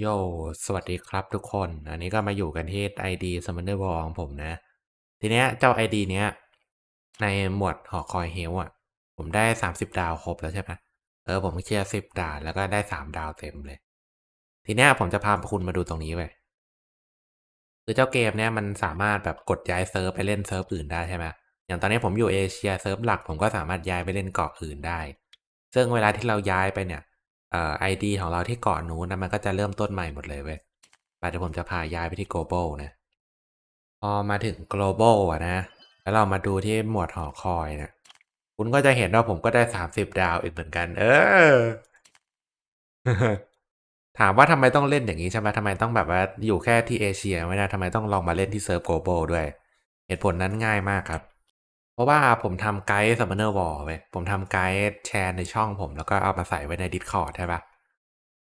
โย สวัสดีครับทุกคน อันนี้ก็มาอยู่กันที่ ID Summoner War ของผมนะ ทีเนี้ยเจ้า ID เนี้ย ในหมวดหอคอยเฮลอะ ผมได้ 30 ดาวครบแล้วใช่ไหมเออ ผมเคลียร์10 ดานแล้วก็ได้ 3 ดาวเต็มเลย ทีเนี้ยผมจะพาคุณมาดูตรงนี้ไปคือเจ้าเกมเนี้ยมันสามารถแบบกดย้ายเซิร์ฟไปเล่นเซิร์ฟอื่นได้ใช่ไหมอย่างตอนนี้ผมอยู่เอเชียเซิร์ฟหลักผมก็สามารถย้ายไปเล่นเกาะอื่นได้ ซึ่งเวลาที่เราย้ายไปเนี่ย ไอดีของเราที่เกาะนู้นนะมันก็จะเริ่มต้นใหม่หมดเลยเว้ยปเดี๋ยวผมจะพาย้ายไปที่ global นะ พอมาถึง global อะนะ แล้วเรามาดูที่หมวดหอคอยนะ คุณก็จะเห็นว่าผมก็ได้30ดาวอีกเหมือนกัน เออ ถามว่าทำไมต้องเล่นอย่างนี้ใช่ไหมทำไมต้องแบบว่าอยู่แค่ที่เอเชียไม่ได้ทำไมต้องลองมาเล่นที่เซิร์ฟ global ด้วย เหตุผลนั้นง่ายมากครับ เพราะว่าผมทำไกด์ Summoner War ไว้ยผมทำไกด์แชร์ในช่องผม แล้วก็เอามาใส่ไว้ใน Discord ใช่ปะ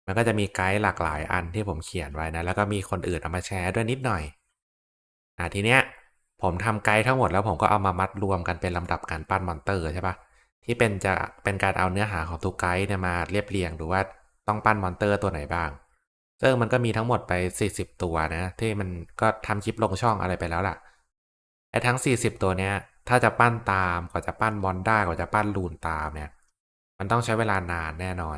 มันก็จะมีไกด์หลากหลายอันที่ผมเขียนไว้นะ แล้วก็มีคนอื่นเอามาแชร์ด้วยนิดหน่อย อ่าทีเนี้ย ผมทำไกด์ทั้งหมดแล้วผมก็เอามามัดรวมกันเป็นลำดับการปั้นมอนเตอร์ใช่ปะที่เป็นจะเป็นการเอาเนื้อหาของทุกไกด์เนี่ยมาเรียบเรียงดูว่าต้องปั้นมอนเตอร์ตัวไหนบ้างซึ่งมันก็มีทั้งหมดไป 40 ตัวนะ ที่มันก็ทำคลิปลงช่องอะไรไปแล้วล่ะไอ้ทั้ง 40 ตัวเนี้ย ถ้าจะปั้นตามกว่าจะปั้นบอลได้กว่าจะปั้นลูนตามเนี่ย มันต้องใช้เวลานานแน่นอน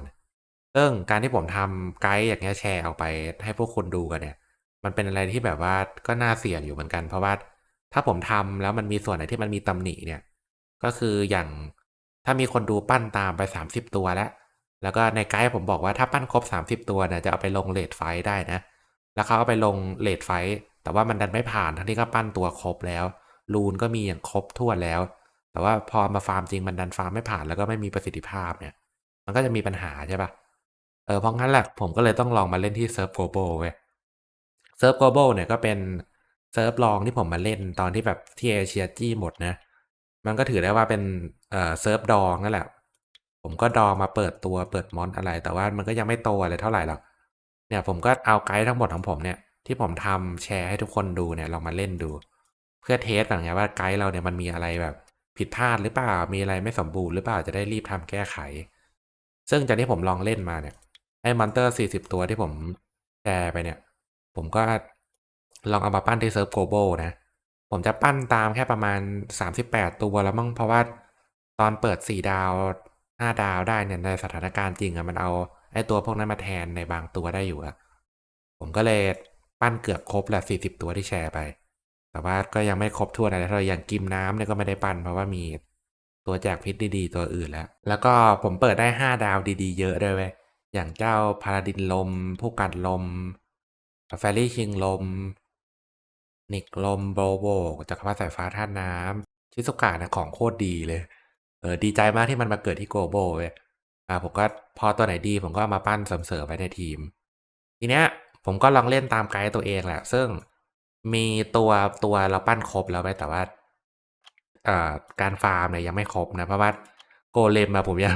ซึ่งการที่ผมทำไกด์อย่างเงี้ยแชร์ออกไปให้พวกคุณดูกันเนี่ย มันเป็นอะไรที่แบบว่าก็น่าเสี่ยงอยู่เหมือนกัน เพราะว่าถ้าผมทำแล้วมันมีส่วนไหนที่มันมีตำหนิเนี่ย ก็คืออย่างถ้ามีคนดูปั้นตามไป 30 ตัวแล้ว แล้วก็ในไกด์ผมบอกว่าถ้าปั้นครบ 30 ตัวเนี่ยจะเอาไปลงเลดไฟได้นะ แล้วเขาเอาไปลงเลดไฟ แต่ว่ามันดันไม่ผ่านทั้งที่ก็ปั้นตัวครบแล้ว รูนก็มีอย่างครบทั่วนแล้ว แต่ว่าพอมาฟาร์มจริงมันดันฟาร์มไม่ผ่านแล้วก็ไม่มีประสิทธิภาพเนี่ย มันก็จะมีปัญหาใช่ปะเออเพราะงั้นแหละผมก็เลยต้องลองมาเล่นที่เซิร์ฟโกลบอลเว้ยเซิร์ฟโกลบอลเนี่ยก็เป็นเซิร์ฟลองที่ผมมาเล่นตอนที่แบบที่เอเชียจี้หมดนะ มันก็ถือได้ว่าเป็นเอ่อเซิร์ฟดองนั่นแหละ ผมก็ดองมาเปิดตัวเปิดมอนอะไร แต่ว่ามันก็ยังไม่โตอะไรเท่าไหร่หรอกเนี่ยผมก็เอาไกด์ทั้งหมดของผมเนี่ยที่ผมทำแชร์ให้ทุกคนดูเนี่ยลองมาเล่นดู เพื่อเทสก่อนไงว่าไกด์เราเนี่ยมันมีอะไรแบบผิดพลาดหรือเปล่า มีอะไรไม่สมบูรณ์หรือเปล่าจะได้รีบทำแก้ไข ซึ่งจากที่ผมลองเล่นมาเนี่ยไอ้มอนเตอร์สี่สิบตัวที่ผมแชร์ไปเนี่ย ผมก็ลองเอามาปั้นที่เซิร์ฟโกลบอลนะ ผมจะปั้นตามแค่ประมาณ 38 ตัวแล้วมั้งเพราะว่าตอนเปิด 4 ดาว 5 ดาวได้เนี่ยในสถานการณ์จริงอะมันเอาไอ้ตัวพวกนั้นมาแทนในบางตัวได้อยู่อะผมก็เลยปั้นเกือบครบแหละ40 ตัวที่แชร์ไป แต่ว่าก็ยังไม่ครบถ้วนอะไรเท่าไหร่อย่างกิมน้ำเนี่ยก็ไม่ได้ปั้นเพราะว่ามีตัวแจกพิษดีๆ ตัวอื่นแล้ว แล้วก็ผมเปิดได้ 5 ดาวดีๆ เยอะด้วยเว้ยอย่างเจ้าพาราดินลม ผู้กันลมแฟรี่คิงลม นิกลมโบโบจักรพรรดิสายฟ้าท่าน้ำชิซุกะเนี่ยของโคตรดีเลยเออดีใจมากที่มันมาเกิดที่โกโบเว้ยอ่าผมก็พอตัวไหนดีผมก็มาปั้นเสริมๆไว้ในทีม ทีเนี้ยผมก็ลองเล่นตามไกด์ตัวเองแหละ ซึ่ง มีตัวตัวเราปั้นครบแล้วไปแต่ว่าเอ่อการฟาร์มเนี่ยยังไม่ครบนะ เพราะว่าโกเลมมาผมยัง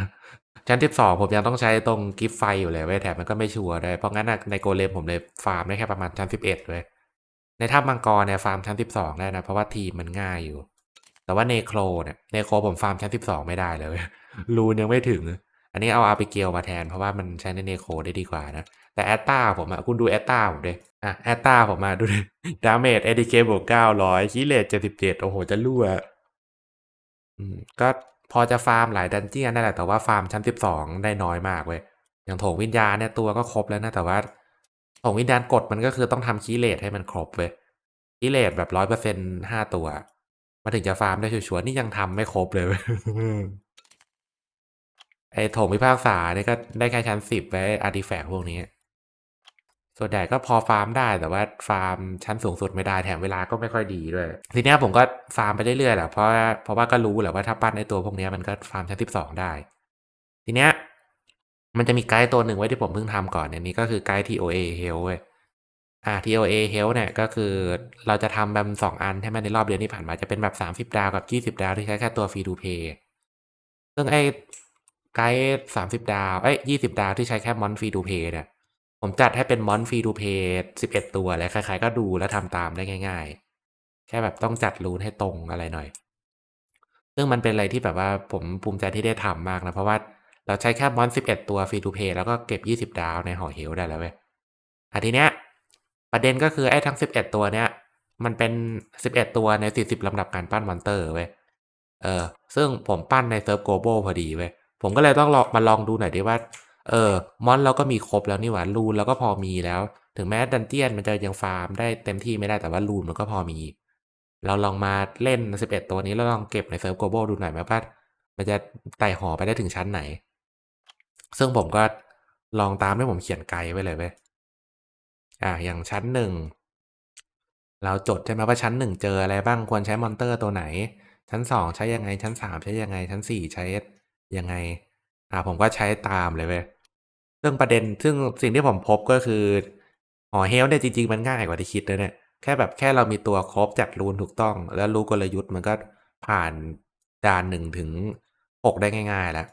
ชั้นที่สองผมยังต้องใช้ตรงกิฟไฟอยู่เลยเว้ยแถมมันก็ไม่ชัวร์ด้วยเพราะงั้นในโกเลมผมเลยฟาร์มได้แค่ประมาณชั้นสิบเอ็ดเว้ยในถ้ำมังกรเนี่ยฟาร์มชั้น12ได้นะ เพราะว่าทีมมันง่ายอยู่ แต่ว่าเนโครเนี่ยเนโครผมฟาร์มชั้น12ไม่ได้เลยรูนยังไม่ถึง อันนี้เอาอาร์ปิเกลมาแทนเพราะว่ามันใช้ในเนโครได้ดีกว่านะ แต่แอตตาผมอะคุณดูแอตตาผมดิอะแอตตาผมมาดูดิดาเมจเอดีเคบวก900คิเลต77โอ้โห จะรั่วอืมก็พอจะฟาร์มหลายดันเจียนนั่นแหละแต่ว่าฟาร์มชั้น12ได้น้อยมากเว้ยอย่างโถงวิญญาณเนี่ยตัวก็ครบแล้วนะแต่ว่าโถงวิญญาณกดมันก็คือต้องทำคีเลตให้มันครบเว้ยกิเลสแบบร้อยเปอร์เซ็นห้าตัวมาถึงจะฟาร์มได้ชัวร์ๆนี่ยังทำไม่ครบเลยเว้ยไอ้โถงพิพากษาเนี่ยก็ได้แค่ชั้นสิบไว้อาร์ติแฟกต์พวกนี้ ส่วนใหญ่ก็พอฟาร์มได้แต่ว่าฟาร์มชั้นสูงสุดไม่ได้แถมเวลาก็ไม่ค่อยดีด้วย ทีนี้ผมก็ฟาร์มไปเรื่อยๆแหละเพราะเพราะว่าก็รู้แหละว่าถ้าปั้นไอ้ตัวพวกนี้มันก็ฟาร์มชั้นสิบสองได้ ทีเนี้ยมันจะมีไกด์ตัวหนึ่งไว้ที่ผมเพิ่งทำก่อนเนี่ยนี่ก็คือไกด์ TOA Health เว้ยอ่า TOA Health เนี่ยก็คือเราจะทำแบบสองอันใช่ไหมในรอบเดือนที่ผ่านมาจะเป็นแบบสามสิบดาวกับยี่สิบดาวที่ใช้แค่ตัวฟรีดูเพย์ซึ่งไอ้ไกด์สามสิบดาวเอ้ยยี่สิบดาวที่ใช้แค่มอนฟรีดูเพย์เนี่ย ผมจัดให้เป็นมอนฟรีดูเพย์สิบเอ็ดตัวเลยใครๆก็ดูแล้วทำตามได้ง่าย ๆ แค่แบบต้องจัดรูนให้ตรงอะไรหน่อย ซึ่งมันเป็นอะไรที่แบบว่าผมภูมิใจที่ได้ทำมากนะ เพราะว่าเราใช้แค่มอนสิบเอ็ดตัวฟรีดูเพย์แล้วก็เก็บยี่สิบดาวในหอเหวได้แล้วเว้ยอะทีเนี้ยประเด็นก็คือไอ้ทั้ง11ตัวเนี้ยมันเป็น11ตัวใน40ลำดับการปั้นมอนเตอร์เว้ยเออซึ่งผมปั้นในเซิร์ฟโกโบอลพอดีเว้ยผมก็เลยต้องลองมาลองดูหน่อยดิว่า เออ มอนเราก็มีครบแล้วนี่หว่ารูนเราก็พอมีแล้ว ถึงแม้ดันเจียนมันจะยังฟาร์มได้เต็มที่ไม่ได้แต่ว่ารูนมันก็พอมี เราลองมาเล่น 11 ตัวนี้แล้วลองเก็บในเซิร์ฟโกโบลดูหน่อยไหมว่ามันจะไต่หอไปได้ถึงชั้นไหน ซึ่งผมก็ลองตามที่ผมเขียนไกด์ไว้เลยเว้ยอ่า อย่างชั้นหนึ่งเราจดใช่ไหมว่าชั้นหนึ่งเจออะไรบ้างควรใช้มอนเตอร์ตัวไหน ชั้นสองใช้ยังไง ชั้นสามใช้ยังไง ชั้นสี่ใช้ยังไง อ่า ผมก็ใช้ตามเลยเว้ย ซึ่งประเด็น ซึ่งสิ่งที่ผมพบก็คือ หอเฮลเนี่ยจริง ๆ มันง่ายกว่าที่คิดนะเนี่ย แค่แบบแค่เรามีตัวครบจัดรูนถูกต้อง แล้วรู้กลยุทธ์มันก็ผ่านด่านหนึ่งถึงหกได้ง่าย ๆ แล้ว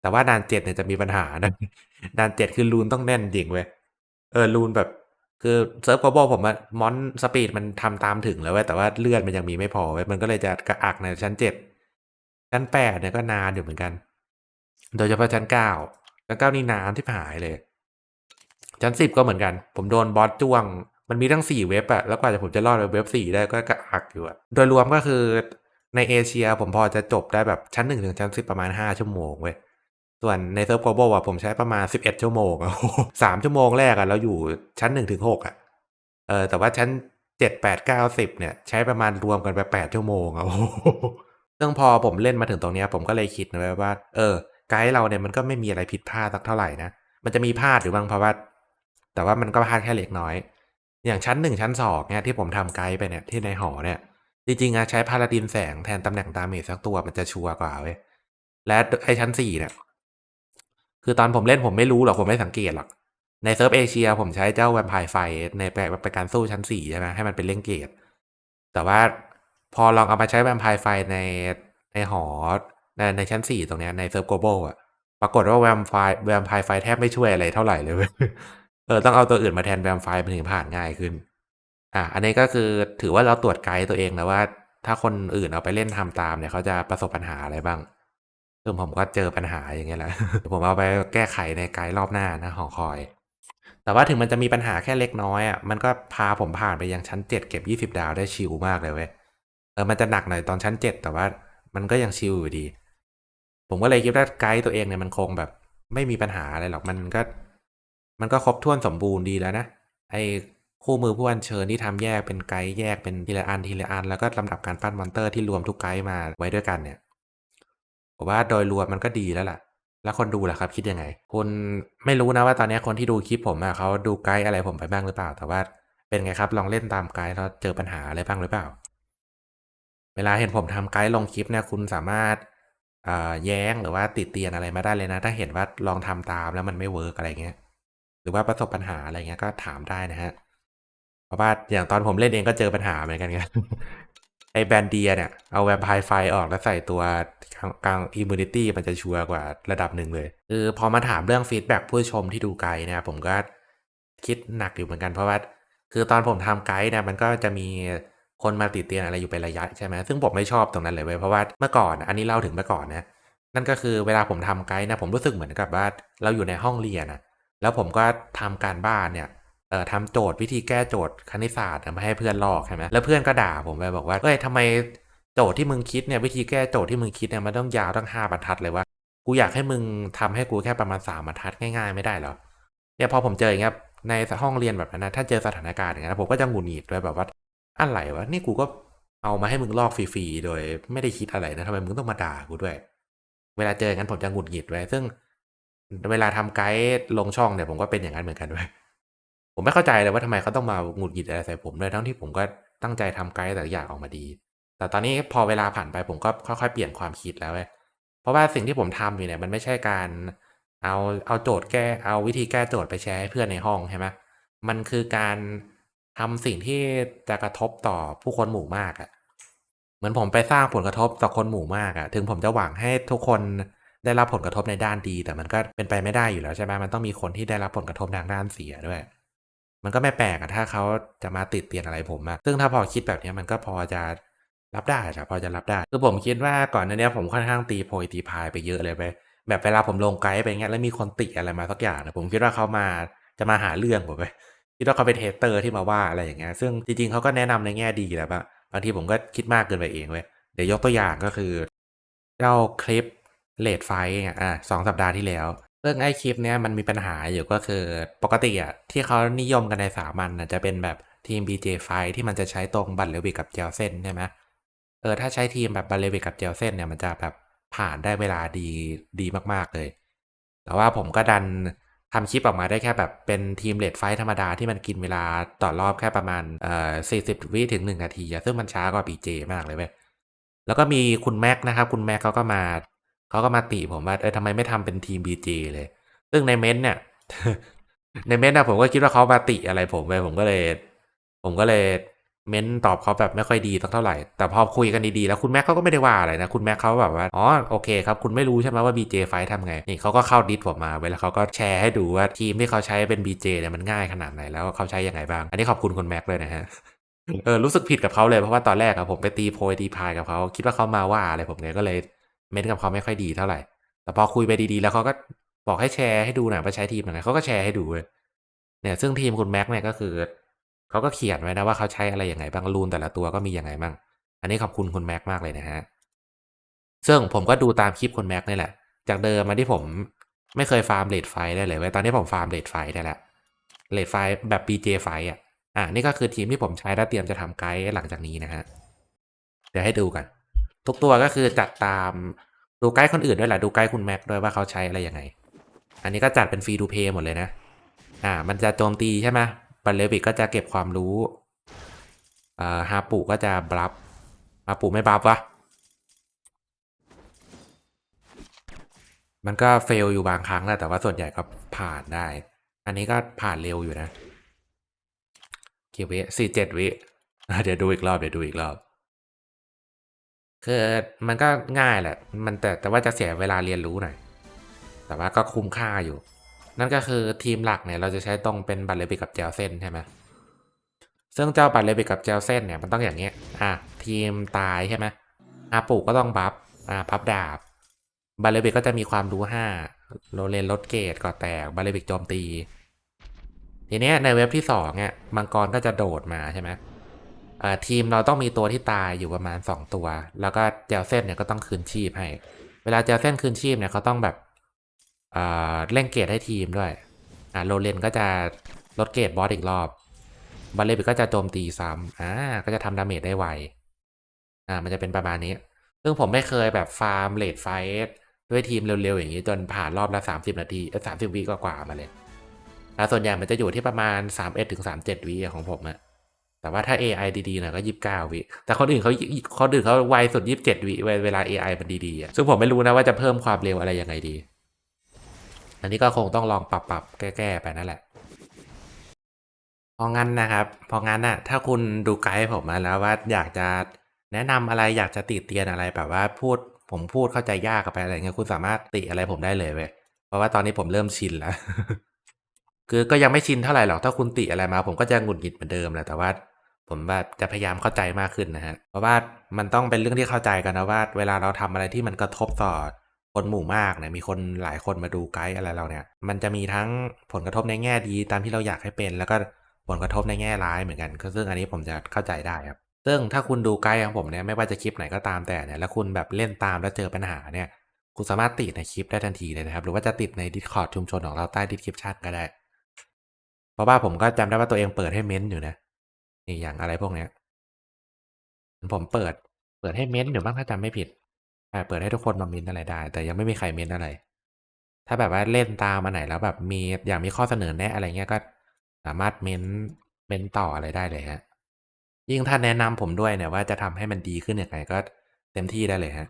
แต่ว่าด่านเจ็ดเนี่ยจะมีปัญหานะ ด่านเจ็ดคือรูนต้องแน่นจริงเว้ย เออรูนแบบคือเซิร์ฟกลบอลผมอะมอนสปีดมันทำตามถึงแล้วเว้ยแต่ว่าเลือดมันยังมีไม่พอเว้ยมันก็เลยจะกระอักในชั้นเจ็ดชั้นแปดเนี่ยก็นานอยู่เหมือนกัน โดยเฉพาะชั้นเก้า ชั้นเก้านี่นานที่หายเลย ชั้นสิบก็เหมือนกัน ผมโดนบอสจ้วง มันมีทั้งสี่เว็บอะแล้วกว่าจะผมจะรอดไปเว็บสี่ได้ก็กระอักอยู่อะโดยรวมก็คือในเอเชียผมพอจะจบได้แบบชั้นหนึ่งถึงชั้นสิบประมาณห้าชั่วโมงเว้ยส่วนในเซิร์ฟโกลบอลอะผมใช้ประมาณสิบเอ็ดชั่วโมงอะสามชั่วโมงแรกอะเราอยู่ชั้นหนึ่งถึงหกอะเออแต่ว่าชั้นเจ็ดแปดเก้าสิบเนี่ย ใช้ประมาณรวมกันไปแปดชั่วโมงอะซึ่งพอผมเล่นมาถึงตรงเนี้ยผมก็เลยคิดนะว่า เออ ไกด์เราเนี่ยมันก็ไม่มีอะไรผิดพลาดสักเท่าไหร่นะ มันจะมีพลาดหรือบางเพราะว่า แต่ว่ามันก็พลาดแค่เล็กน้อย อย่างชั้นหนึ่งชั้นสองเนี่ยที่ผมทำไกด์ไปเนี่ยที่ในหอเนี่ย จริงๆอะใช้พาราดินแสงแทนตำแหน่งดาเมจสักตัวมันจะชัวร์กว่าเว้ย และไอชั้นสี่เนี่ย คือตอนผมเล่นผมไม่รู้หรอกผมไม่สังเกตหรอก ในเซิร์ฟเอเชียผมใช้เจ้าแวมไพร์ไฟในแปลเป็นการสู้ชั้นสี่ใช่ไหมให้มันเป็นเล่งเกตแต่ว่าพอลองเอามาใช้แวมไพร์ไฟในในหอ ในในชั้นสี่ตรงเนี้ยในเซิร์ฟโกลบอลอะปรากฏว่าแวมไฟแวมไพไฟแทบไม่ช่วยอะไรเท่าไหร่เลยเว้ยเออ ต้องเอาตัวอื่นมาแทนแวมไฟมันถึงผ่านง่ายขึ้น อะ อันนี้ก็คือถือว่าเราตรวจไกด์ตัวเองนะว่า ถ้าคนอื่นเอาไปเล่นทำตามเนี่ยเขาจะประสบปัญหาอะไรบ้างซึ่งผมก็เจอปัญหาอย่างเงี้ยแหละ ผมเอาไปแก้ไขในไกด์รอบหน้านะหอคอย แต่ว่าถึงมันจะมีปัญหาแค่เล็กน้อยอะ มันก็พาผมผ่านไปยังชั้นเจ็ดเก็บยี่สิบดาวได้ชิลมากเลยเว้ย เออ มันจะหนักหน่อยตอนชั้นเจ็ดแต่ว่ามันก็ยังชิลอยู่ดี ผมก็เลยคิดว่าไกด์ตัวเองเนี่ยมันคงแบบ ไม่มีปัญหาอะไรหรอกมันก็ มันก็ครบถ้วนสมบูรณ์ดีแล้วนะไอ้คู่มือผู้อัญเชิญที่ทำแยกเป็นไกด์แยกเป็นทีละอันทีละอัน แล้วก็ลำดับการปั้นมอนเตอร์ที่รวมทุกไกด์มาไว้ด้วยกันเนี่ยผมว่าโดยรวมมันก็ดีแล้วล่ะ แล้วคนดูล่ะครับ คิดยังไงคุณไม่รู้นะว่าตอนนี้คนที่ดูคลิปผมอะเขาดูไกด์อะไรผมไปบ้างหรือเปล่า แต่ว่าเป็นไงครับ ลองเล่นตามไกด์แล้วเจอปัญหาอะไรบ้างหรือเปล่า เวลาเห็นผมทำไกด์ลงคลิปเนี่ยคุณสามารถ แย้งหรือว่าติดเตียนอะไรมาได้เลยนะ ถ้าเห็นว่าลองทำตามแล้วมันไม่เวิร์กอะไรเงี้ย หรือว่าประสบปัญหาอะไรเงี้ยก็ถามได้นะฮะ เพราะว่าอย่างตอนผมเล่นเองก็เจอปัญหาเหมือนกันไงไอแบนเดียเนี่ย เอาแวมไพร์ไฟออกแล้วใส่ตัวกลางอิมมูนิตี้มันจะชัวร์กว่าระดับหนึ่งเลยคือพอมาถามเรื่องฟีดแบ็กผู้ชมที่ดูไกด์นี่ยผมก็คิดหนักอยู่เหมือนกันเพราะว่า คือตอนผมทำไกด์เนี่ยมันก็จะมี คนมาติดเตียนอะไรอยู่เป็นระยะใช่ไหมซึ่งผมไม่ชอบตรงนั้นเลยเว้ยเพราะว่าเมื่อก่อนอันนี้เล่าถึงเมื่อก่อนนะนั่นก็คือเวลาผมทำไกด์นะผมรู้สึกเหมือนกับว่าเราอยู่ในห้องเรียนนะแล้วผมก็ทำการบ้านเนี่ยเอ่อทำโจทย์วิธีแก้โจทย์คณิตศาสตร์มาให้เพื่อนลอกใช่ไหมแล้วเพื่อนก็ด่าผมไปบอกว่าเอ้ยทำไมโจทย์ที่มึงคิดเนี่ยวิธีแก้โจทย์ที่มึงคิดเนี่ยมันต้องยาวตั้งห้าบรรทัดเลยวะกูอยากให้มึงทำให้กูแค่ประมาณสามบรรทัดง่ายๆไม่ได้หรอเนี่ยพอผมเจออย่างเงี้ยในห้องเรียนแบบนั้นนะถ้าเจอสถานการณ์อย่างนั้นผมก็จะหงุดหงิดด้วยแบบว่า อะไรวะนี่กูก็เอามาให้มึงลอกฟรีๆโดยไม่ได้คิดอะไรนะทำไมมึงต้องมาด่ากูด้วย เวลาเจออย่างนั้นผมจะหงุดหงิดไว้ ซึ่งเวลาทำไกด์ลงช่องเนี่ยผมก็เป็นอย่างนั้นเหมือนกันด้วยผมไม่เข้าใจเลยว่าทำไมเขาต้องมาหงุดหงิดอะไรใส่ผมด้วยทั้งที่ผมก็ตั้งใจทำไกด์แต่อย่างออกมาดี แต่ตอนนี้พอเวลาผ่านไปผมก็ค่อยๆเปลี่ยนความคิดแล้วเว้ยเพราะว่าสิ่งที่ผมทำอยู่เนี่ยมันไม่ใช่การเอาเอาโจทย์แก้เอาวิธีแก้โจทย์ไปแชร์ให้เพื่อนในห้องใช่ไหมมันคือการ ทำสิ่งที่จะกระทบต่อผู้คนหมู่มากอะเหมือนผมไปสร้างผลกระทบต่อคนหมู่มากอะถึงผมจะหวังให้ทุกคนได้รับผลกระทบในด้านดี แต่มันก็เป็นไปไม่ได้อยู่แล้วใช่ไหมมันต้องมีคนที่ได้รับผลกระทบทางด้านเสียด้วย มันก็ไม่แปลกอะถ้าเขาจะมาติดเตียนอะไรผมอะซึ่งถ้าพอคิดแบบนี้มันก็พอจะรับได้แหละพอจะรับได้คือผมคิดว่าก่อนหน้านี้ผมค่อนข้างตีโพยตีพายไปเยอะเลยไปแบบเวลาผมลงไกด์ไปเงี้ยแล้วมีคนติอะไรมาสักอย่างเนี่ยผมคิดว่าเขามาจะมาหาเรื่องผมไป คิดว่าเขาเป็นเฮเตอร์ที่มาว่าอะไรอย่างเงี้ย ซึ่งจริงๆเขาก็แนะนำในแง่ดีแหละบางบางทีผมก็คิดมากเกินไปเองเว้ย เดี๋ยวยกตัวอย่างก็คือเจ้าคลิปเลดไฟอะสองสัปดาห์ที่แล้วซึ่องไอ้คลิปเนี้ยมันมีปัญหาอยู่ก็คือปกติอะที่เขานิยมกันในสามัญน่ะจะเป็นแบบทีม BJ ไฟที่มันจะใช้ตรงบัตรเลวิกกับเจลเส้นใช่ไหมเออถ้าใช้ทีมแบบบัตรเลวิกกับเจลเส้นเนี่ยมันจะแบบผ่านได้เวลาดีดีมากๆเลย แต่ว่าผมก็ดัน ทำคลิปออกมาได้แค่แบบเป็นทีมเลดไฟธรรมดาที่มันกินเวลาต่อรอบแค่ประมาณเอ่อสี่สิบวิถึงหนึ่งนาทีอะซึ่งมันช้ากว่า BJ มากเลยเว้ยแล้วก็มีคุณแม็กนะครับ คุณแม็กเขาก็มาเขาก็มาติผมว่าเออทำไมไม่ทำเป็นทีม BJ เจเลย ซึ่งในเม้นเนี่ย ในเม้นนะผมก็คิดว่าเขามาติอะไรผมไปผมก็เลย ผมก็เลย เม้นตอบเขาแบบไม่ค่อยดีสักเท่าไหร่ แต่พอคุยกันดีๆแล้วคุณแม็กเขาก็ไม่ได้ว่าอะไรนะ คุณแม็กเขาแบบว่า อ๋อ โอเคครับ คุณไม่รู้ใช่ไหมว่า BJ ไฟทำไง นี่เขาก็เข้าดิสผมมา เวลาเขาก็แชร์ให้ดูว่าทีมที่เขาใช้เป็น BJ เนี่ยมันง่ายขนาดไหนแล้วเขาใช้ยังไงบ้าง อันนี้ขอบคุณคุณแม็กเลยนะฮะเออรู้สึกผิดกับเขาเลยเพราะว่าตอนแรกอะผมไปตีโพยตีพายกับเขาคิดว่าเขามาว่าอะไรผมไงก็เลยเม้นกับเขาไม่ค่อยดีเท่าไหร่ แต่พอคุยไปดีๆ แล้วเขาก็บอกให้แชร์ให้ดูหน่อยว่าใช้ทีมยังไงเขาก็แชร์ให้ดูเลยเนี่ยซึ่งทีมคุณแม็กเนี่ยก็คือ เขาก็เขียนไว้นะว่าเขาใช้อะไรยังไงบ้างรูนแต่ละตัวก็มียังไงบ้าง อันนี้ขอบคุณคุณแม็กมากเลยนะฮะ ซึ่งผมก็ดูตามคลิปคุณแม็กนี่แหละ จากเดิมมาที่ผมไม่เคยฟาร์มเลดไฟได้เลยเว้ยตอนนี้ผมฟาร์มเลดไฟได้แล้วเลดไฟแบบ BJ ไฟอะ อะนี่ก็คือทีมที่ผมใช้แล้วเตรียมจะทำไกด์หลังจากนี้นะฮะ เดี๋ยวให้ดูกัน ทุกตัวก็คือจัดตามดูไกด์คนอื่นด้วยแหละดูไกด์คุณแม็กด้วยว่าเขาใช้อะไรยังไง อันนี้ก็จัดเป็นฟรีดูเพย์หมดเลยนะ อ่า มันจะโจมตีใช่ไหม บัลเลวิกก็จะเก็บความรู้อ่าฮาปุก็จะบลัฟฮาปุไม่บลัฟวะมันก็เฟลอยู่บางครั้งแหละแต่ว่าส่วนใหญ่ก็ผ่านได้ อันนี้ก็ผ่านเร็วอยู่นะกี่วิสี่เจ็ดวิเดี๋ยวดูอีกรอบเดี๋ยวดูอีกรอบคือมันก็ง่ายแหละ มันแต่แต่ว่าจะเสียเวลาเรียนรู้หน่อย แต่ว่าก็คุ้มค่าอยู่ นั่นก็คือทีมหลักเนี่ยเราจะใช้ตรงเป็นบัตเลบิกกับเจลเส้นใช่ไหมซึ่งเจ้าบัตเลบิกกับเจลเส้นเนี่ยมันต้องอย่างเงี้ยอะทีมตายใช่ไหมอาปูก็ต้องบัฟอ่าพับดาบบัตเลบิกก็จะมีความรู้ห้าโรเลนลดเกตก่อแตกบัตเลบิกโจมตี ทีเนี้ยในเว็บที่สองเนี่ยมังกรก็จะโดดมาใช่ไหมอ่อทีมเราต้องมีตัวที่ตายอยู่ประมาณ 2 ตัว แล้วก็เจลเส้นเนี่ยก็ต้องคืนชีพให้ เวลาเจลเส้นคืนชีพเนี่ยเขาต้องแบบ เร่งเกตให้ทีมด้วยอ่าโรเลนก็จะลดเกตบอสอีกรอบบัลเลบิกก็จะโจมตีซ้ำอ่าก็จะทำดาเมจได้ไวอ่ามันจะเป็นประมาณนี้ ซึ่งผมไม่เคยแบบฟาร์มเลดไฟท์ด้วยทีมเร็วๆอย่างนี้จนผ่านรอบละ 30 นาทีสามสิบวิกว่ามาเลยอ่าส่วนใหญ่มันจะอยู่ที่ประมาณ 31ถึง37วิของผมอะแต่ว่าถ้า AI ดีๆหน่อยก็ 29 วิ แต่คนอื่นเขาคนอื่นเขาไวสุด 27 วิเวเวลา AI มันดีๆอะซึ่งผมไม่รู้นะว่าจะเพิ่มความเร็วอะไรยังไงดี อันนี้ก็คงต้องลองปรับปรับๆแก้ๆไปนั่นแหละพองั้นนะครับพองั้นน่ะถ้าคุณดูไกด์ผมมาแล้วว่าอยากจะแนะนำอะไรอยากจะติเตียนอะไรแบบว่าพูดผมพูดเข้าใจยากกับไปอะไรเงี้ยคุณสามารถติอะไรผมได้เลยเว้ยเพราะว่าตอนนี้ผมเริ่มชินแล้ว คือก็ยังไม่ชินเท่าไหร่หรอกถ้าคุณติอะไรมา ผมก็จะหงุดหงิดเหมือนเดิมแหละแต่ว่า ผมว่าจะพยายามเข้าใจมากขึ้นนะฮะเพราะว่ามันต้องเป็นเรื่องที่เข้าใจกันนะว่า เวลาเราทำอะไรที่มันกระทบต่อ คนหมู่มากเนี่ยมีคนหลายคนมาดูไกด์อะไรเราเนี่ย มันจะมีทั้งผลกระทบในแง่ดีตามที่เราอยากให้เป็น แล้วก็ผลกระทบในแง่ร้ายเหมือนกันก็ซึ่งอันนี้ผมจะเข้าใจได้ครับซึ่งถ้าคุณดูไกด์ของผมเนี่ยไม่ว่าจะคลิปไหนก็ตามแต่เนี่ยแล้วคุณแบบเล่นตามแล้วเจอปัญหาเนี่ยคุณสามารถติดในคลิปได้ทันทีเลยนะครับ หรือว่าจะติดใน Discord ชุมชนของเราใต้ description ก็ได้ เพราะว่าผมก็จำได้ว่าตัวเองเปิดให้เม้นต์อยู่นะนี่อย่างอะไรพวกเนี้ยผมเปิดเปิดให้เม้นต์อยู่บ้างถ้าจำไม่ผิด เปิดให้ทุกคนมาเม้นอะไรได้ แต่ยังไม่มีใครเม้นอะไร ถ้าแบบว่าเล่นตามมาไหนแล้วแบบมีอยากมีข้อเสนอแนะอะไรเงี้ยก็สามารถเม้นเม้นต่ออะไรได้เลยฮะ ยิ่งถ้าแนะนำผมด้วยเนี่ยว่าจะทำให้มันดีขึ้นยังไงก็เต็มที่ได้เลยฮะ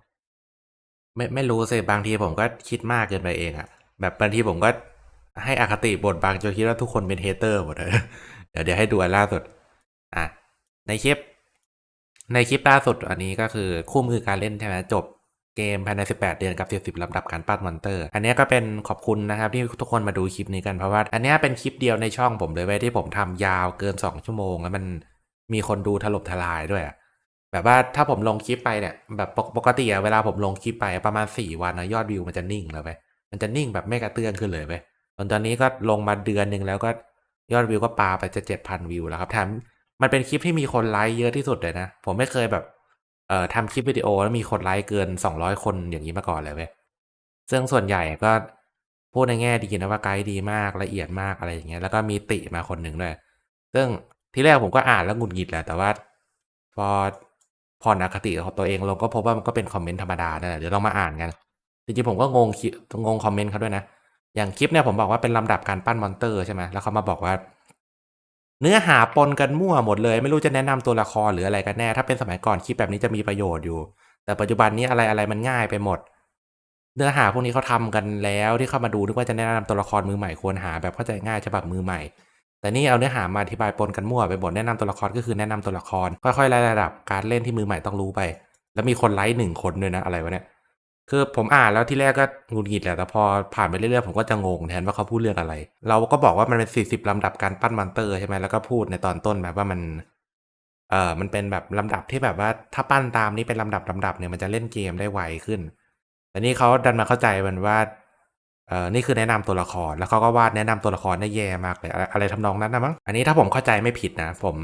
ไม่ไม่รู้สิบางทีผมก็คิดมากเกินไปเองอะแบบบางทีผมก็ให้อคติบทบางจนคิดว่าทุกคนเป็นเฮเตอร์หมดเลยเดี๋ยวเดี๋ยวให้ดูอันล่าสุด อะ ในคลิป ในคลิปล่าสุดอันนี้ก็คือคู่มือการเล่นใช่ไหมจบ เกมภายใน 18 เดือนกับ 40ลำดับการปั้นมอนเตอร์ อันนี้ก็เป็นขอบคุณนะครับที่ทุกคนมาดูคลิปนี้กันเพราะว่า อันนี้เป็นคลิปเดียวในช่องผมเลยเว้ยที่ผมทำยาวเกิน 2 ชั่วโมง แล้วมันมีคนดูถล่มทลายด้วยอะแบบว่าถ้าผมลงคลิปไปเนี่ยแบบปกติอะเวลาผมลงคลิปไปประมาณ 4 วันนะยอดวิวมันจะนิ่งแล้วเว้ยมันจะนิ่งแบบไม่กระเตื้องขึ้นเลยเว้ยตอนตอนนี้ก็ลงมาเดือนหนึ่งแล้วก็ยอดวิวก็ปาไปจะ7,000วิวแล้วครับแถมมันเป็นคลิปที่มีคนไลก์เยอะที่สุดเลยนะผมไม่เคยแบบ เอ่อทำคลิปวิดีโอแล้วมีคนไลก์เกิน 200 คนอย่างนี้มาก่อนเลยเว้ยซึ่งส่วนใหญ่ก็พูดในแง่ดีนะว่าไกด์ดีมากละเอียดมากอะไรอย่างเงี้ยแล้วก็มีติมาคนหนึ่งด้วย ซึ่งที่แรกผมก็อ่านแล้วหงุดหงิดแหละแต่ว่า พอผ่อนอคติของตัวเองลงก็พบว่ามันก็เป็นคอมเมนต์ธรรมดานั่นแหละเดี๋ยวเรามาอ่านกันจริงๆผมก็งงคิงงคอมเมนต์เขาด้วยนะ อย่างคลิปเนี่ยผมบอกว่าเป็นลำดับการปั้นมอนเตอร์ใช่ไหมแล้วเขามาบอกว่า เนื้อหาปนกันมั่วหมดเลย ไม่รู้จะแนะนำตัวละครหรืออะไรกันแน่ ถ้าเป็นสมัยก่อนคลิปแบบนี้จะมีประโยชน์อยู่ แต่ปัจจุบันนี้อะไรอะไรมันง่ายไปหมด เนื้อหาพวกนี้เขาทำกันแล้วที่เข้ามาดูนึกว่าจะแนะนำตัวละครมือใหม่ควรหาแบบเข้าใจง่ายฉบับมือใหม่ แต่นี่เอาเนื้อหามาอธิบายปนกันมั่วไปหมดแนะนำตัวละครก็คือแนะนำตัวละคร ค่อยๆไล่ระดับการเล่นที่มือใหม่ต้องรู้ไป แล้วมีคนไลค์หนึ่งคนด้วยนะอะไรวะเนี่ย คือผมอ่านแล้วที่แรกก็หงุดหงิดแหละ แต่พอผ่านไปเรื่อยๆ ผมก็จะงงแทนว่าเขาพูดเรื่องอะไร เราก็บอกว่ามันเป็น 40 ลำดับการปั้นมอนเตอร์ใช่ไหมแล้วก็พูดในตอนต้นแบบว่ามัน เอ่อ มันเป็นแบบลำดับที่แบบว่าถ้าปั้นตามนี้เป็นลำดับลำดับเนี่ยมันจะเล่นเกมได้ไวขึ้น แต่นี่เขาดันมาเข้าใจมันว่า เอ่อ นี่คือแนะนำตัวละคร แล้วเขาก็วาดแนะนำตัวละครได้แย่มากเลย อะไรอะไรทำนองนั้นนะมั้ง อันนี้ถ้าผมเข้าใจไม่ผิดนะ ผม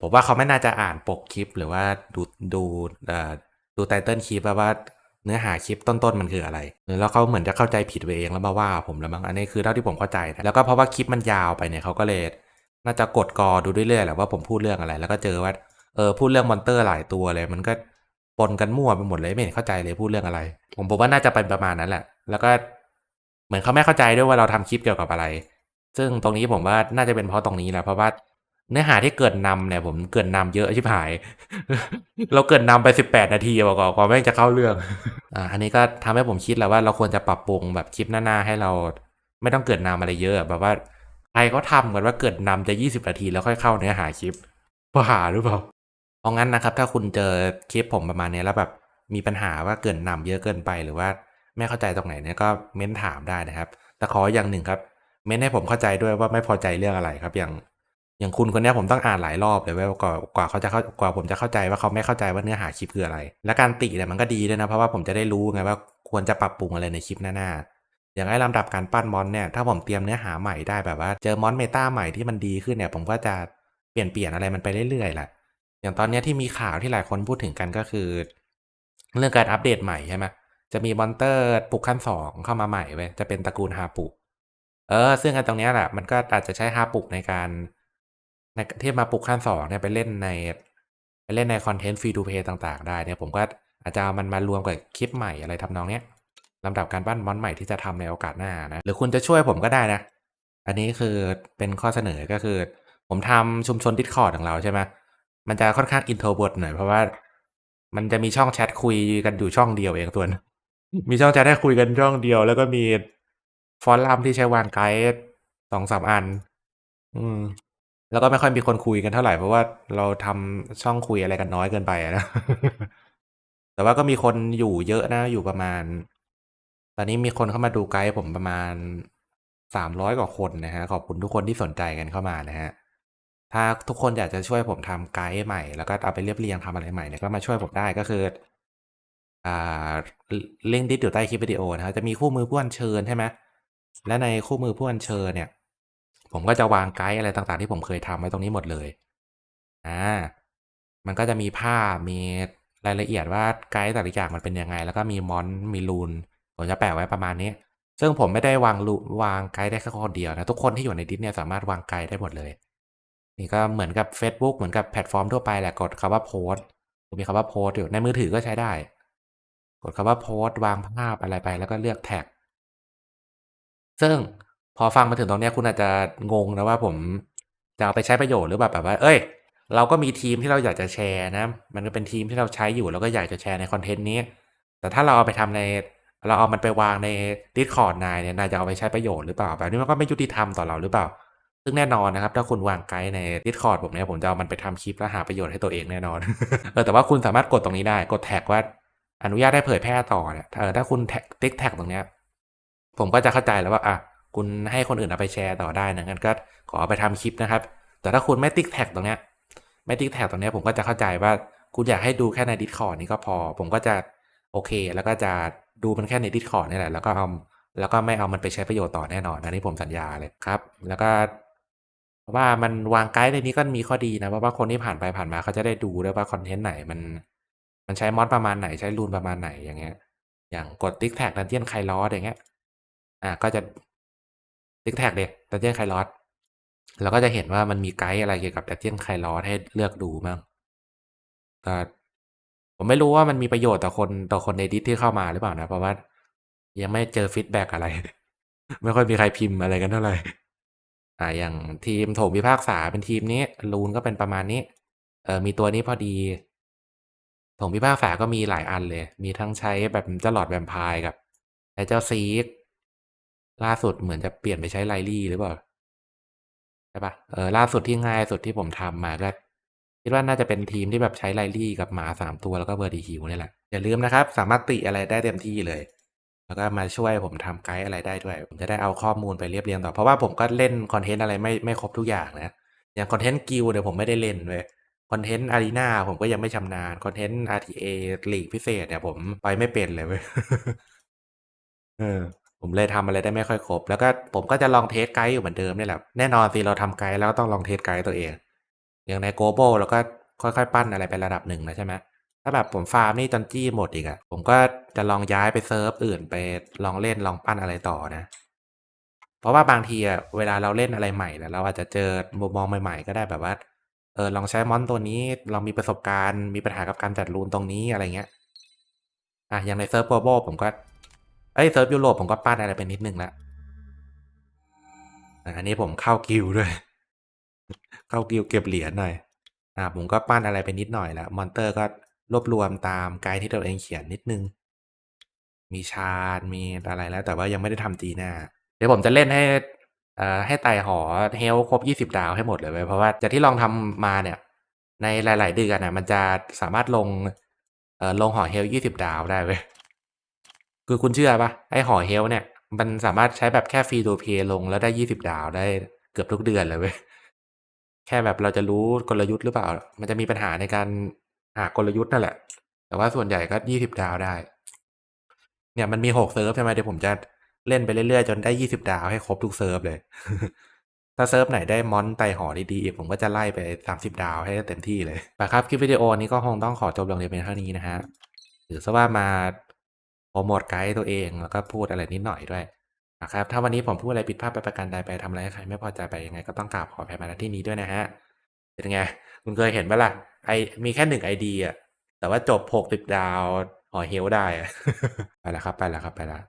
ผมว่าเขาไม่น่าจะอ่านปกคลิป หรือว่าดูดู เอ่อ ดูไตเติลคลิปว่า เนื้อหาคลิปต้นๆมันคืออะไร แล้วเขาเหมือนจะเข้าใจผิดไปเองแล้วมาว่าผมแล้วมั้งอันนี้คือเท่าที่ผมเข้าใจนะแล้วก็เพราะว่าคลิปมันยาวไปเนี่ยเขาก็เลยน่าจะกดกอดูเรื่อยๆแหละว่าผมพูดเรื่องอะไร แล้วก็เจอว่าเออพูดเรื่องมอนเตอร์หลายตัวเลยมันก็ปนกันมั่วไปหมดเลยไม่เห็นเข้าใจเลยพูดเรื่องอะไร ผมผมว่าน่าจะเป็นประมาณนั้นแหละ แล้วก็เหมือนเขาไม่เข้าใจด้วยว่าเราทำคลิปเกี่ยวกับอะไร ซึ่งตรงนี้ผมว่าน่าจะเป็นเพราะตรงนี้แหละเพราะว่า เนื้อหาที่เกิดนำเนี่ย ผมเกิดนำเยอะชิบหาย เราเกิดนำไปสิบแปดนาทีบอกว่ากว่าแม่งจะเข้าเรื่องอ่าอันนี้ก็ทำให้ผมคิดแล้วว่าเราควรจะปรับปรุงแบบคลิปหน้าๆให้เรา ไม่ต้องเกิดนำอะไรเยอะแบบว่าใครเขาทำกันว่าเกิดนำจะยี่สิบนาทีแล้วค่อยเข้าเนื้อหาคลิปว่าหาหรือเปล่าเพราะงั้นนะครับ ถ้าคุณเจอคลิปผมประมาณนี้แล้วแบบมีปัญหาว่าเกิดนำเยอะเกินไปหรือว่าไม่เข้าใจตรงไหนเนี่ยก็เม้นถามได้นะครับ แต่ขออย่างหนึ่งครับ เม้นให้ผมเข้าใจด้วยว่าไม่พอใจเรื่องอะไรครับ อย่าง อย่างคุณคนนี้ผมต้องอ่านหลายรอบเลยว่ากว่ากว่าเขาจะเข้ากว่าผมจะเข้าใจว่าเขาไม่เข้าใจว่าเนื้อหาคลิปคืออะไร และการติเนี่ยมันก็ดีด้วยนะเพราะว่าผมจะได้รู้ไงว่าควรจะปรับปรุงอะไรในคลิปหน้าๆอย่างไอ้ลำดับการปั้นมอนเนี่ยถ้าผมเตรียมเนื้อหาใหม่ได้แบบว่า เจอมอนเมตาใหม่ที่มันดีขึ้นเนี่ย ผมก็จะเปลี่ยนเปลี่ยนอะไรมันไปเรื่อยๆแหละอย่างตอนนี้ที่มีข่าวที่หลายคนพูดถึงกันก็คือ เรื่องการอัปเดตใหม่ใช่ไหมจะมีมอนเตอร์ปลุกขั้นสองเข้ามาใหม่เว้ยจะเป็นตระกูลฮาปุเออ ซึ่งอันตรงนี้แหละมันก็อาจจะใช้ฮาปุในการ ในที่มาปลุกขั้นสองเนี่ยไปเล่นใน ไปเล่นในคอนเทนต์ฟรีดูเพย์ต่าง ๆ ได้เนี่ยผมก็อาจจะเอามันมารวมกับคลิปใหม่อะไรทำนองเนี้ยลำดับการปั้นมอนใหม่ที่จะทำในโอกาสหน้านะหรือคุณจะช่วยผมก็ได้นะ อันนี้คือเป็นข้อเสนอก็คือ ผมทำชุมชนดิสคอร์ดของเราใช่ไหมมันจะค่อนข้างอินโทรเวิร์ดหน่อยเพราะว่ามันจะมีช่องแชทคุยกันอยู่ช่องเดียวเองตัวนะมีช่องแชทให้คุยกันช่องเดียว แล้วก็มีฟอรัมที่ใช้วางไกด์สองสามอัน อืม แล้วก็ไม่ค่อยมีคนคุยกันเท่าไหร่เพราะว่าเราทำช่องคุยอะไรกันน้อยเกินไปอะนะ แต่ว่าก็มีคนอยู่เยอะนะอยู่ประมาณ ตอนนี้มีคนเข้ามาดูไกด์ผมประมาณสามร้อยกว่าคนนะฮะขอบคุณทุกคนที่สนใจกันเข้ามานะฮะถ้าทุกคนอยากจะช่วยผมทำไกด์ใหม่แล้วก็เอาไปเรียบเรียงทำอะไรใหม่เนี่ยก็มาช่วยผมได้ก็คืออ่าลิงก์ที่อยู่ใต้คลิปวิดีโอนะครับจะมีคู่มือผู้อัญเชิญใช่ไหมและในคู่มือผู้อัญเชิญเนี่ย ผมก็จะวางไกด์อะไรต่างๆ ที่ผมเคยทำไว้ตรงนี้หมดเลยอ่ามันก็จะมีภาพมีรายละเอียดว่าไกด์แต่ละอย่างมันเป็นยังไง แล้วก็มีมอนมีรูนผมจะแปะไว้ประมาณนี้ ซึ่งผมไม่ได้วางรูวางไกด์ได้แค่คนเดียวนะทุกคนที่อยู่ในดิสเนี่ยสามารถวางไกด์ได้หมดเลย นี่ก็เหมือนกับ Facebook เหมือนกับแพลตฟอร์มทั่วไปแหละกดคำว่าโพสมีคำว่าโพสอยู่ในมือถือก็ใช้ได้ กดคำว่าโพสวางภาพอะไรไปแล้วก็เลือกแท็ก ซึ่ง พอฟังมาถึงตรงนี้คุณอาจจะงงนะว่าผมจะเอาไปใช้ประโยชน์หรือแบบแบบว่า เอ้ย เราก็มีทีมที่เราอยากจะแชร์นะ มันก็เป็นทีมที่เราใช้อยู่แล้วก็อยากจะแชร์ในคอนเทนต์นี้ แต่ถ้าเราเอาไปทำใน เราเอามันไปวางใน Discord นายเนี่ยนายจะเอาไปใช้ประโยชน์หรือเปล่า แบบนี้มันก็ไม่ยุติธรรมต่อเราหรือเปล่า ซึ่งแน่นอนนะครับ ถ้าคุณวางไกด์ใน Discord ผมเนี่ยผมจะเอามันไปทำคลิปแล้วหาประโยชน์ให้ตัวเองแน่นอน เออแต่ว่าคุณสามารถกดตรงนี้ได้ กดแท็กว่าอนุญาตให้เผยแพร่ต่อเนี่ย เออถ้าคุณแท็กติ๊กแท็กตรงเนี้ย ผมก็จะเข้าใจแล้วว่าอะ คุณให้คนอื่นเอาไปแชร์ต่อได้นะงั้นก็ขอเอาไปทำคลิปนะครับ แต่ถ้าคุณไม่ติ๊กแท็กตรงเนี้ยไม่ติ๊กแท็กตรงเนี้ยผมก็จะเข้าใจว่าคุณอยากให้ดูแค่ในดิสคอร์นี้ก็พอ ผมก็จะโอเค แล้วก็จะดูมันแค่ในดิสคอร์นี่แหละ แล้วก็เอาแล้วก็ไม่เอามันไปใช้ประโยชน์ต่อแน่นอนอันนี้ผมสัญญาเลยครับ แล้วก็เพราะว่ามันวางไกด์ในนี้ก็มีข้อดีนะเพราะว่าคนที่ผ่านไปผ่านมาเขาจะได้ดูด้วยว่าคอนเทนต์ไหนมัน มันใช้มอดประมาณไหนใช้รูนประมาณไหนอย่างเงี้ย อย่างกด Tic Tac Dungeon Kairos อย่างเงี้ย อ่าก็จะ Tic Tac ดิ Dungeon Kairos เราก็จะเห็นว่ามันมีไกด์อะไรเกี่ยวกับ Dungeon Kairos ให้เลือกดูบ้างก็ผมไม่รู้ว่ามันมีประโยชน์ต่อคนต่อคนในดิสที่เข้ามาหรือเปล่านะ เพราะว่ายังไม่เจอฟีดแบ็กอะไร ไม่ค่อยมีใครพิมพ์อะไรกันเท่าไหร่อ่าอย่างทีมโถมพิพากษาเป็นทีมนี้รูนก็เป็นประมาณนี้ เออมีตัวนี้พอดีโถมพิพากษาก็มีหลายอันเลย มีทั้งใช้แบบเจ้าหลอดแวมไพร์กับใช้เจ้าซีก ล่าสุดเหมือนจะเปลี่ยนไปใช้ไลลี่หรือเปล่าใช่ปะเออล่าสุดที่ง่ายสุดที่ผมทำมาก็คิดว่าน่าจะเป็นทีมที่แบบใช้ไลลี่กับหมาสามตัวแล้วก็เบอร์ดีฮิวนี่แหละ อย่าลืมนะครับ สามารถติอะไรได้เต็มที่เลย แล้วก็มาช่วยผมทำไกด์อะไรได้ด้วย ผมจะได้เอาข้อมูลไปเรียบเรียงต่อ เพราะว่าผมก็เล่นคอนเทนต์อะไรไม่ไม่ครบทุกอย่างนะ อย่างคอนเทนต์กิลเดี๋ยวผมไม่ได้เล่นเว้ยคอนเทนต์อารีนาผมก็ยังไม่ชำนาญคอนเทนต์ RTA ลีกพิเศษเนี่ยผมไปไม่เป็นเลยเว้ยเออ ผมเลยทำอะไรได้ไม่ค่อยครบ แล้วก็ผมก็จะลองเทสไกด์อยู่เหมือนเดิมนี่แหละ แน่นอนสิเราทำไกด์แล้วก็ต้องลองเทสไกด์ตัวเอง อย่างใน global เราก็ค่อยๆ ปั้นอะไรไประดับหนึ่งนะใช่ไหมถ้าแบบผมฟาร์มนี่จนจี้หมดอีกอะผมก็จะลองย้ายไปเซิร์ฟอื่นไปลองเล่นลองปั้นอะไรต่อนะ เพราะว่าบางทีอะเวลาเราเล่นอะไรใหม่เนี่ยเราอาจจะเจอมุมมองใหม่ๆ ก็ได้แบบว่าเออลองใช้มอนตัวนี้เรามีประสบการณ์มีปัญหากับการจัดรูนตรงนี้อะไรเงี้ยอะอย่างในเซิร์ฟ global ผมก็ เอ้ยเซิร์ฟยุโรปผมก็ปั้นอะไรไปนิดนึงละอะอันนี้ผมเข้ากิลด้วย เข้ากิลเก็บเหรียญหน่อยอ่าผมก็ปั้นอะไรไปนิดหน่อยแล้วมอนเตอร์ก็รวบรวมตามไกด์ที่ตัวเองเขียนนิดนึง มีชาญมีอะไรแล้ว แต่ว่ายังไม่ได้ทำจีหน้า เดี๋ยวผมจะเล่นให้อ่อให้ไต่หอเฮลครบยี่สิบดาวให้หมดเลยเว้ยเพราะว่าจากที่ลองทำมาเนี่ย ในหลาย ๆ เดือนน่ะมันจะสามารถลงเอ่อลงหอเฮลยี่สิบดาวได้เว้ย คือคุณเชื่อปะไอหอเฮลเนี่ย มันสามารถใช้แบบแค่ฟรีดูเพย์ลงแล้วได้ยี่สิบดาวได้เกือบทุกเดือนเลยเว้ย แค่แบบเราจะรู้กลยุทธ์หรือเปล่า มันจะมีปัญหาในการหากลยุทธ์นั่นแหละ แต่ว่าส่วนใหญ่ก็ยี่สิบดาวได้ เนี่ยมันมีหกเซิร์ฟใช่ไหมเดี๋ยวผมจะเล่นไปเรื่อยๆ จนได้ยี่สิบดาวให้ครบทุกเซิร์ฟเลย ถ้าเซิร์ฟไหนได้มอนไตหอดีๆผมก็จะไล่ไปสามสิบดาวให้เต็มที่เลยแต่ครับคลิปวิดีโอนี้ก็คงต้องขอจบลงเพียงเท่านี้นะฮะถือซะว่ามา โปรโมทไกด์ตัวเองแล้วก็พูดอะไรนิดหน่อยด้วยนะครับถ้าวันนี้ผมพูดอะไรผิดพลาดไปประการใดไปทำอะไรให้ใครไม่พอใจไปยังไงก็ต้องกราบขออภัยมาณที่นี้ด้วยนะฮะเป็นไงคุณเคยเห็นไหมล่ะไอมีแค่หนึ่งไอเดียแต่ว่าจบหกสิบดาวหอเฮลได้อะไปแล้วครับไปแล้วครับไปแล้ว